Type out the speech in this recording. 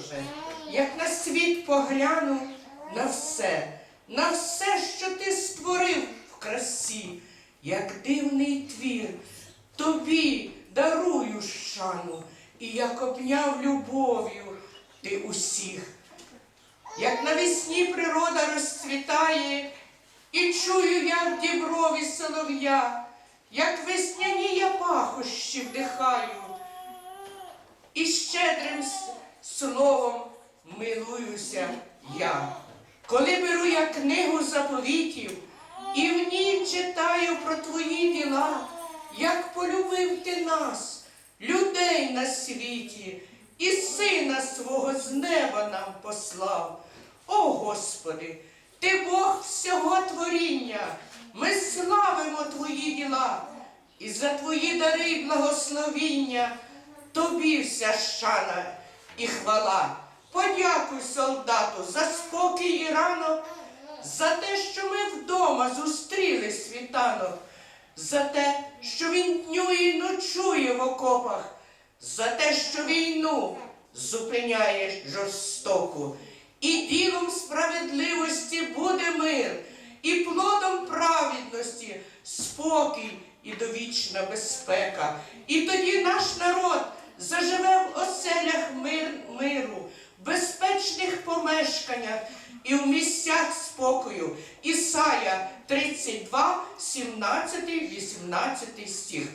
Боже, як на світ погляну на все, на все, що ти створив в красі, як дивний твір, тобі дарую шану, і як обняв любов'ю ти усіх. Як навесні природа розцвітає, і чую я в діброві солов'я, як весняні я пахощі вдихаю, і щедрим словом милуюся я. Коли беру я книгу заповітів і в ній читаю про твої діла, як полюбив ти нас, людей на світі, і сина свого з неба нам послав. О Господи, ти Бог всього творіння, ми славимо Твої діла, і за Твої дари й благословіння Тобі вся шана і хвала. Подякуй солдату за спокій і ранок, за те, що ми вдома зустріли світанок, за те, що він днює і ночує в окопах, за те, що війну зупиняє жорстоку, і ділом справедливості буде мир, і плодом праведності спокій і довічна безпека. І тоді наш народ заживе в оселях мир, миру, в безпечних помешканнях і в місцях спокою. Ісая 32, 17, 18 стих.